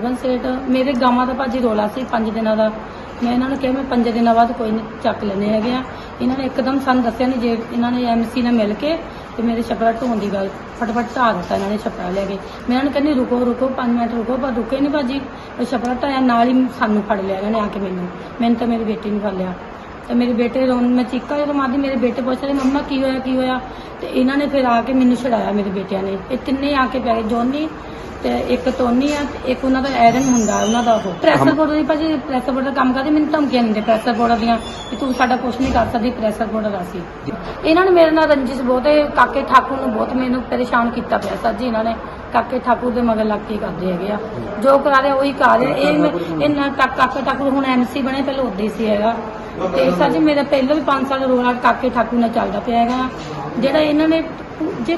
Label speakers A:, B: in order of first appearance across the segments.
A: Urban set ਮੇਰੇ ਗਾਵਾਂ ਦਾ ਭਾਜੀ ਰੋਲਾ ਸੀ 5 ਦਿਨਾਂ ਦਾ। ਮੈਂ ਇਹਨਾਂ ਨੂੰ ਕਿਹਾ, ਮੈਂ 5 ਦਿਨਾਂ ਬਾਅਦ ਕੋਈ ਨਹੀਂ ਚੱਕ ਲੈਣੇ ਹੈਗੇ ਆ। ਇਹਨਾਂ ਨੇ ਇੱਕਦਮ ਸਾਨੂੰ ਦੱਸਿਆ ਨਹੀਂ ਜੇ ਇਹਨਾਂ ਨੇ ਐਮਸੀ ਨਾਲ ਮਿਲ ਕੇ ਤੇ ਮੇਰੇ ਛੱਪੜਾ ਢੋਣ ਦੀ ਗੱਲ ਫਟਫਟ ਢਾਹ ਦਿੱਤਾ ਇਹਨਾਂ ਨੇ ਛੱਪੜਾ ਲੈ ਕੇ। ਮੈਂ ਇਹਨਾਂ ਨੂੰ ਕਹਿੰਦੀ, ਰੁਕੋ ਰੁਕੋ 5 ਮਿੰਟ ਰੁਕੋ, ਪਰ ਰੁਕੇ ਨਹੀਂ ਭਾਜੀ। ਉਹ ਛੱਪੜਾ ਢਾਇਆ, ਨਾਲ ਹੀ ਸਾਨੂੰ ਫੜ ਲਿਆ ਇਹਨਾਂ ਨੇ ਆ ਕੇ ਮੈਨੂੰ। ਮੈਨੂੰ ਤਾਂ ਮੇਰੀ ਬੇਟੀ ਨੂੰ ਫੜ ਲਿਆ। ਤੇ ਮੇਰੇ ਬੇਟੇ ਰੋਣ, ਮੈਂ ਚੀਕਾ ਜਦੋਂ ਮਾਰਦੀ, ਮੇਰੇ ਬੇਟੇ ਪੁੱਛਦੇ ਰਹੇ ਮੰਮਾ, ਕੀ ਹੋਇਆ ਕੀ ਹੋਇਆ? ਤੇ ਇਹਨਾਂ ਨੇ ਫਿਰ ਆ ਕੇ ਮੈਨੂੰ ਛਡਾਇਆ ਮੇਰੇ ਬੇਟਿਆਂ ਨੇ। ਇਹ ਤਿੰਨੇ ਆ ਕੇ ਪੈ ਗਏ ਜੋਨੀ ਤੇ ਇੱਕ ਟੋਨੀ ਆ ਤੇ ਇੱਕ ਉਹਨਾਂ ਦਾ ਐਰਨ ਹੁੰਦਾ ਉਹਨਾਂ ਦਾ ਉਹ। ਪ੍ਰੈਸ਼ਰ ਬੋਰਡ ਦੀ ਭਾਜੀ ਪ੍ਰੈਸ਼ਰ ਬੋਰਡ ਦਾ ਕੰਮ ਕਰਦੇ ਮੈਨੂੰ ਧਮਕੀਆਂ ਦਿੰਦੇ ਪ੍ਰੈਸ਼ਰ ਬੋਰਡ ਦੀਆਂ ਕਿ ਤੂੰ ਸਾਡਾ ਕੁਝ ਨਹੀਂ ਕਰ ਸਕਦੀ ਪ੍ਰੈਸ਼ਰ ਬੋਰਡ ਦਾ ਸੀ। ਇਹਨਾਂ ਨੇ ਮੇਰੇ ਨਾਲ ਰੰਜਿਸ਼ ਬਹੁਤ ਹੈ ਕਾਕੇ ਠਾਕੁਰ ਨੂੰ ਬਹੁਤ ਮੈਨੂੰ ਪਰੇਸ਼ਾਨ ਕੀਤਾ ਪਿਆ ਸਰ ਜੀ ਇਹਨਾਂ ਨੇ। ਕਾਕੇ ਠਾਕੁਰ ਦੇ ਮਗਰ ਲੱਗ ਕੇ ਕਰਦੇ ਹੈਗੇ ਆ। ਜੋ ਕਰਾ ਰਹੇ ਉਹੀ ਕਰ ਰਹੇ। ਇਹ ਇਹਨਾਂ ਕਾਕੇ ਠਾਕੁਰ ਹੁਣ ਐਮਸੀ ਬਣੇ ਪਹਿਲਾਂ ਉੱਦੇ ਸੀ ਹੈਗਾ। ਤੇ ਸਰ ਜੀ ਮੇਰਾ ਪਹਿਲਾਂ ਵੀ 5 ਸਾਲ ਰੋਲਾ ਕਾਕੇ ਠਾਕੁਰ ਨਾਲ ਚੱਲਦਾ ਪਿਆ ਹੈਗਾ। ਜਿਹੜਾ ਇਹਨਾਂ ਨੇ ਜੇ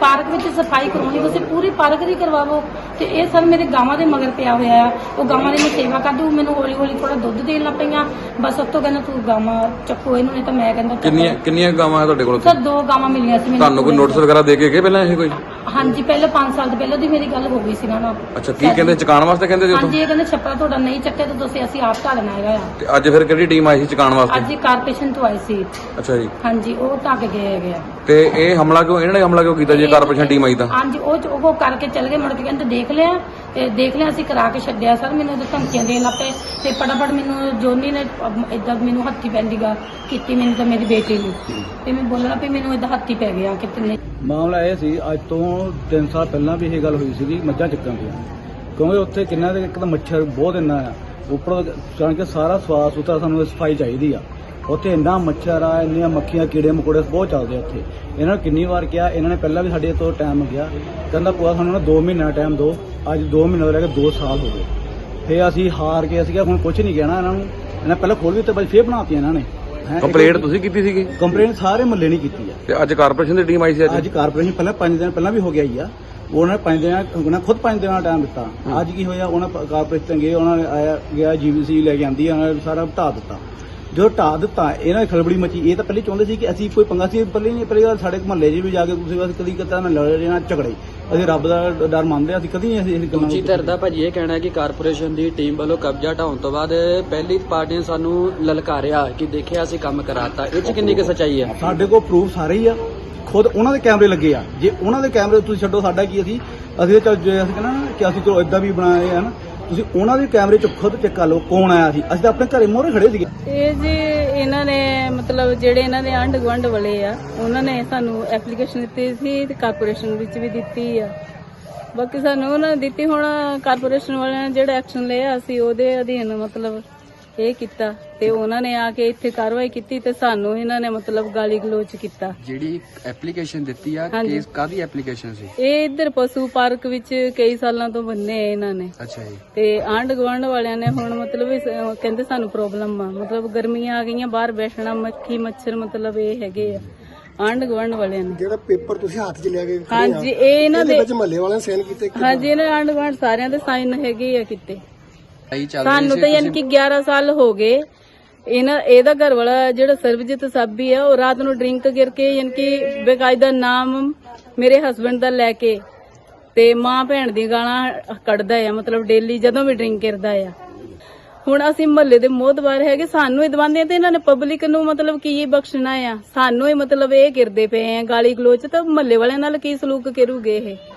A: ਪਾਰਕ ਵਿੱਚ ਸਫ਼ਾਈ ਕਰਾਉਣੀ ਤੁਸੀਂ ਪੂਰੀ ਪਾਰਕ ਦੀ ਕਰਵਾਵੋ। ਤੇ ਇਹ ਸਰ ਮੇਰੇ ਗਾਵਾਂ ਦੇ ਮਗਰ ਪਿਆ ਹੋਇਆ ਆ। ਉਹ ਗਾਵਾਂ ਦੀ ਮੈਂ ਸੇਵਾ ਕਰਦੀ ਮੈਨੂੰ ਹੌਲੀ ਹੌਲੀ ਥੋੜਾ ਦੁੱਧ ਦੇਣ ਲੱਗ ਪਈਆਂ। ਬਸ ਉਸ ਤੋਂ ਕਹਿੰਦਾ ਤੂੰ ਗਾਵਾਂ ਚੱਕੋ ਇਹਨੂੰ ਨਹੀਂ ਤਾਂ ਮੈਂ ਕਹਿੰਦਾ।
B: ਕਿੰਨੀਆਂ ਕਿੰਨੀਆਂ ਗਾਵਾਂ ਹੈ ਤੁਹਾਡੇ ਕੋਲ?
A: ਸਰ ਦੋ ਗਾਵਾਂ ਮਿਲੀਆਂ ਸੀ ਮੈਨੂੰ।
B: ਤੁਹਾਨੂੰ ਕੋਈ ਨੋਟਿਸ ਵਗੈਰਾ ਦੇ ਕੇ ਗਏ ਪਹਿਲਾਂ ਇਹ ਕੋਈ?
A: ਹਾਂਜੀ ਪਹਿਲਾਂ 5 ਸਾਲ ਤੋਂ ਪਹਿਲਾਂ ਦੀ ਮੇਰੀ ਗੱਲ ਹੋ ਗਈ ਸੀ ਨਾ ਨਾ
B: ਅੱਛਾ ਕੀ ਕਹਿੰਦੇ ਚਕਾਉਣ ਵਾਸਤੇ ਕਹਿੰਦੇ ਜੀ ਉੱਥੋਂ
A: ਹਾਂਜੀ ਇਹ ਕਹਿੰਦੇ ਛੱਪੜਾ ਤੁਹਾਡਾ ਨਹੀਂ ਚੱਕਿਆ ਤਾਂ ਤੁਸੀਂ ਅਸੀਂ ਆਪ ਢਾਲਣਾ ਹੈਗਾ ਆ।
B: ਤੇ ਅੱਜ ਫਿਰ ਕਿਹੜੀ ਟੀਮ ਆਈ ਸੀ ਵਾਸਤੇ?
A: ਅੱਜ ਹੀ ਕਾਰਪੋਰੇਸ਼ਨ ਤੋਂ ਆਏ ਸੀ।
B: ਅੱਛਾ ਜੀ।
A: ਹਾਂਜੀ ਉਹ ਢੱਕ ਗਏ ਹੈਗੇ ਆ।
B: ਤੇ ਇਹ ਹਮਲਾ ਕਿਉਂ ਇਹਨਾਂ ਨੇ ਹਮਲਾ ਕਿਉਂ ਕੀਤਾ ਜੀ ਕਾਰਪੋਰੇਸ਼ਨ ਟੀਮ ਆਈ ਤਾਂ?
A: ਹਾਂਜੀ ਉਹ ਉਹ ਕਰਕੇ ਚਲ ਗਏ ਮੁੜ ਕੇ ਕਹਿੰਦੇ ਦੇਖ ਲਿਆ। ਤੇ ਦੇਖ ਲਿਆ ਅਸੀਂ ਕਰਾ ਕੇ ਛੱਡਿਆ ਸਰ, ਮੈਨੂੰ ਉਹਦੇ ਧਮਕੀਆਂ ਦੇਣ ਲੱਗ ਪਏ ਤੇ ਫਟਾਫਟ ਮੈਨੂੰ ਜੋਨੀ ਨੇ ਇਦਾਂ ਮੈਨੂੰ ਹੱਥੀ ਪੈਂਦੀਗਾ ਕੀਤੀ, ਮੈਨੂੰ ਤਾਂ ਮੇਰੀ ਬੇਟੀ ਨੂੰ। ਤੇ ਮੈਂ ਬੋਲਣਾ ਵੀ ਮੈਨੂੰ ਇਦਾਂ ਹੱਥੀ ਪੈ ਗਿਆ ਕਿ ਤਿੰਨੇ
C: ਮਾਮਲਾ ਇਹ ਸੀ, ਅੱਜ ਤੋਂ 3 ਸਾਲ ਪਹਿਲਾਂ ਵੀ ਇਹ ਗੱਲ ਹੋਈ ਸੀਗੀ, ਮੱਝਾਂ ਚੱਕਣ ਦੀ। ਕਿਉਂਕਿ ਉੱਥੇ ਕਿੰਨਾ ਦੇ ਇੱਕ ਤਾਂ ਮੱਛਰ ਬਹੁਤ ਇੰਨਾ ਆ। ਉੱਪਰ ਜਾਣ ਕੇ ਸਾਰਾ ਸਵਾਸ ਸੁਥਰਾ ਸਾਨੂੰ ਸਫ਼ਾਈ ਚਾਹੀਦੀ ਆ। ਉੱਥੇ ਇੰਨਾ ਮੱਛਰ ਆ ਇੰਨੀਆਂ ਮੱਖੀਆਂ ਕੀੜੇ ਮਕੌੜੇ ਬਹੁਤ ਚੱਲਦੇ ਆ ਉੱਥੇ ਇਹਨਾਂ ਨੂੰ ਕਿੰਨੀ ਵਾਰ ਕਿਹਾ ਇਹਨਾਂ ਨੇ ਪਹਿਲਾਂ ਵੀ ਸਾਡੇ ਤੋਂ ਟਾਈਮ ਗਿਆ ਕਹਿੰਦਾ ਭੂਆ ਸਾਨੂੰ ਨਾ 2 ਮਹੀਨਾ ਟਾਈਮ ਦਿਓ। ਅੱਜ 2 ਮਹੀਨੇ ਤੋਂ ਲੈ ਕੇ 2 ਸਾਲ ਹੋ ਗਏ। ਫੇ ਅਸੀਂ ਹਾਰ ਕੇ ਅਸੀਂ ਕਿਹਾ ਹੁਣ ਕੁਝ ਨਹੀਂ ਕਹਿਣਾ ਇਹਨਾਂ ਨੂੰ। ਇਹਨਾਂ ਪਹਿਲਾਂ ਖੋਲ ਵੀ ਤੇ ਬਾਅਦ ਫੇਰ ਬਣਾਤੀ ਇਹਨਾਂ ਨੇ।
B: ਕੰਪਲੇਂਟ ਤੁਸੀਂ ਕੀਤੀ ਸੀਗੀ?
C: ਕੰਪਲੇਂਟ ਸਾਰੇ ਮਹੱਲੇ ਨਹੀਂ ਕੀਤੀ ਆ।
B: ਤੇ ਅੱਜ ਕਾਰਪੋਰੇਸ਼ਨ ਦੀ ਟੀਮ ਆਈ ਸੀ ਅੱਜ?
C: ਅੱਜ ਕਾਰਪੋਰੇਸ਼ਨ ਪਹਿਲਾਂ 5 ਦਿਨ ਪਹਿਲਾਂ ਵੀ ਹੋ ਗਿਆ ਹੀ ਆ। ਉਹਨਾਂ ਨੇ 5 ਦਿਨ ਉਹਨਾਂ ਖੁਦ 5 ਦਿਨਾਂ ਦਾ ਟਾਈਮ ਦਿੱਤਾ। ਅੱਜ ਕੀ ਹੋਇਆ ਉਹਨਾਂ ਕਾਰਪੋਰੇਸ਼ਨ ਗਏ ਉਹਨਾਂ ਨੇ ਆਇਆ ਗਿਆ ਜੀਵੀਸੀ ਲੈ ਕੇ ਆਂਦੀ ਉਹਨਾਂ ਨੇ ਸਾਰਾ ਢਾਹ ਦਿੱਤਾ। ਜੋ ਢਾਹ ਦਿੱਤਾ ਇਹਨਾਂ ਖਲਬੜੀ ਮਚੀ। ਇਹ ਤਾਂ ਪਹਿਲੇ ਚਾਹੁੰਦੇ ਸੀ ਕਿ ਅਸੀਂ ਕੋਈ ਪੰਗਾ ਸੀ ਪਹਿਲੇ ਨਹੀਂ ਪਹਿਲੀ ਸਾਡੇ ਮਹੱਲੇ 'ਚ ਵੀ ਜਾ ਕੇ ਤੁਸੀਂ ਬਸ ਕਦੀ ਕਦਾ ਨਾ ਲੜੇ ਨਾ ਝਗੜੇ। ਅਸੀਂ ਰੱਬ ਦਾ ਡਰ ਮੰਨਦੇ ਹਾਂ, ਅਸੀਂ ਕਦੀ ਨਹੀਂ ਅਸੀਂ ਇਹ ਗੱਲਾਂ
D: ਦੂਜੀ ਧਿਰ ਦਾ ਭਾਜੀ ਇਹ ਕਹਿਣਾ ਹੈ ਕਿ ਕਾਰਪੋਰੇਸ਼ਨ ਦੀ ਟੀਮ ਵੱਲੋਂ ਕਬਜ਼ਾ ਢਾਉਣ ਤੋਂ ਬਾਅਦ ਪਹਿਲੀ ਪਾਰਟੀ ਨੇ ਸਾਨੂੰ ਲਲਕਾਰਿਆ ਕਿ ਦੇਖਿਆ ਅਸੀਂ ਕੰਮ ਕਰਾਤਾ। ਇਹ ਚ ਕਿੰਨੀ ਕੁ ਸੱਚਾਈ ਹੈ?
C: ਸਾਡੇ ਕੋਲ ਪ੍ਰੂਫ ਸਾਰੇ ਹੀ ਆ। ਖੁਦ ਉਹਨਾਂ ਦੇ ਕੈਮਰੇ ਲੱਗੇ ਆ। ਜੇ ਉਹਨਾਂ ਦੇ ਕੈਮਰੇ ਤੁਸੀਂ ਛੱਡੋ ਸਾਡਾ ਕੀ ਅਸੀਂ? ਅਸੀਂ ਤਾਂ ਚੱਲ ਜੇ ਅਸੀਂ ਕਹਿੰਦਾ ਕਿ ਅਸੀਂ ਚਲੋ ਇਦਾਂ ਵੀ ਬਣਾਏ ਆ ਨਾ। ਤੁਸੀਂ ਉਹਨਾਂ ਦੇ ਕੈਮਰੇ ਚ ਖੁਦ ਚੈੱਕ ਕਰ ਲਓ ਕੌਣ ਆਇਆ ਸੀ? ਅਸੀਂ ਤਾਂ ਆਪਣੇ ਘਰੇ ਮੋਹਰੇ ਖੜੇ ਸੀਗੇ।
E: ਇਹ ਜੀ ਇਹਨਾਂ ਨੇ ਮਤਲਬ ਜਿਹੜੇ ਇਹਨਾਂ ਦੇ ਆਂਢ ਗੁਆਂਢ ਵਾਲੇ ਆ, ਉਹਨਾਂ ਨੇ ਸਾਨੂੰ ਐਪਲੀਕੇਸ਼ਨ ਦਿੱਤੀ ਸੀ ਤੇ ਕਾਰਪੋਰੇਸ਼ਨ ਵਿੱਚ ਵੀ ਦਿੱਤੀ ਆ। ਬਾਕੀ ਸਾਨੂੰ ਉਹਨਾਂ ਨੇ ਦਿੱਤੀ, ਹੁਣ ਕਾਰਪੋਰੇਸ਼ਨ ਵਾਲਿਆਂ ਨੇ ਜਿਹੜਾ ਐਕਸ਼ਨ ਲਿਆ, ਅਸੀਂ ਉਹਦੇ ਅਧੀਨ ਮਤਲਬ ਇਹ ਕੀਤਾ ਤੇ ਉਹਨਾਂ ਨੇ ਆ ਕੇ ਇੱਥੇ ਕਾਰਵਾਈ ਕੀਤੀ ਤੇ ਸਾਨੂੰ ਇਹਨਾਂ ਨੇ ਮਤਲਬ ਗਾਲੀ ਗਲੋਚ ਕੀਤਾ।
D: ਜਿਹੜੀ ਐਪਲੀਕੇਸ਼ਨ ਦਿੱਤੀ ਆ
E: ਹਾਂਜੀ।
D: ਕੇਸ ਕਾਦੀ ਐਪਲੀਕੇਸ਼ਨ ਸੀ?
E: ਇਹ ਇੱਧਰ ਪਸ਼ੂ ਪਾਰਕ ਵਿੱਚ ਕਈ ਸਾਲਾਂ ਤੋਂ ਬੰਨੇ ਆ ਇਹਨਾਂ ਨੇ।
D: ਅੱਛਾ ਜੀ।
E: ਤੇ ਆਂਢ ਗੁਆਂਢ ਵਾਲਿਆਂ ਨੇ ਹੁਣ ਮਤਲਬ ਇਸ- ਅਹ ਕਹਿੰਦੇ ਸਾਨੂੰ ਪ੍ਰੋਬਲਮ ਆ। ਮਤਲਬ ਗਰਮੀਆਂ ਆ ਗਈਆਂ ਬਾਹਰ ਬੈਠਣਾ ਮੱਖੀ ਮੱਛਰ ਮਤਲਬ ਇਹ ਹੈਗੇ ਆ। ਆਂਢ ਗੁਆਂਢ ਵਾਲਿਆਂ ਨੇ।
F: ਜਿਹੜਾ ਪੇਪਰ ਤੁਸੀਂ ਹੱਥ 'ਚ ਲਿਆ ਕੇ ਖੜੇ ਆ,
E: ਹਾਂਜੀ ਇਹ ਇਹਨਾਂ
F: ਇਹਦੇ
E: ਦੇ
F: ਵਿੱਚ ਮਹੱਲੇ ਵਾਲਿਆਂ ਨੇ ਸਾਈਨ ਕੀਤੇ ਕਿ
E: ਹਾਂਜੀ ਇਹਨਾਂ ਆਂਢ ਗੁਆਂਢ ਸਾਰਿਆਂ ਦੇ ਸਾਈਨ ਹੈਗੇ ਆ ਕਿਤੇ।
D: ਆਈ ਚੱਲ ਰਹੀ
E: ਸਾਨੂੰ ਤਾਂ ਯਾਨੀ ਕਿ 11 ਸਾਲ ਹੋ ਗਏ। ਇਹਨਾਂ ਇਹਦਾ ਘਰ ਵਾਲਾ ਜਿਹੜਾ ਸਰਬਜੀਤ ਸਾਬੀ ਆ ਉਹ ਰਾਤ ਨੂੰ ਡਰਿੰਕ ਕਰਕੇ ਯਾਨੀ ਕਿ ਬੇਕਾਇਦਾ ਨਾਮ ਮੇਰੇ ਹਸਬੰਡ ਦਾ ਲੈ ਕੇ ਤੇ ਮਾਂ ਭੈਣ ਦੀ ਗਾਲਾਂ ਕੱਢਦਾ ਆ ਮਤਲਬ ਡੇਲੀ ਜਦੋਂ ਵੀ ਡਰਿੰਕ ਕਰਦਾ ਆ। ਹੁਣ ਅਸੀਂ ਮਹੱਲੇ ਦੇ ਮੋਹਤਬਾਰ ਹੈਗੇ ਸਾਨੂੰ ਹੀ ਦਵਾਉਂਦੇ ਤੇ ਇਹਨਾਂ ਨੇ ਪਬਲਿਕ ਨੂੰ ਮਤਲਬ ਕੀ ਇਹ ਬਖਸ਼ਣਾ ਆ? ਸਾਨੂੰ ਹੀ ਮਤਲਬ ਇਹ ਕਰਦੇ ਪਏ ਆ ਗਾਲੀ ਗਲੋਚ ਤਾਂ ਮਹੱਲੇ ਵਾਲਿਆਂ ਨਾਲ ਕੀ ਸਲੂਕ ਕਰੂਗੇ ਇਹ?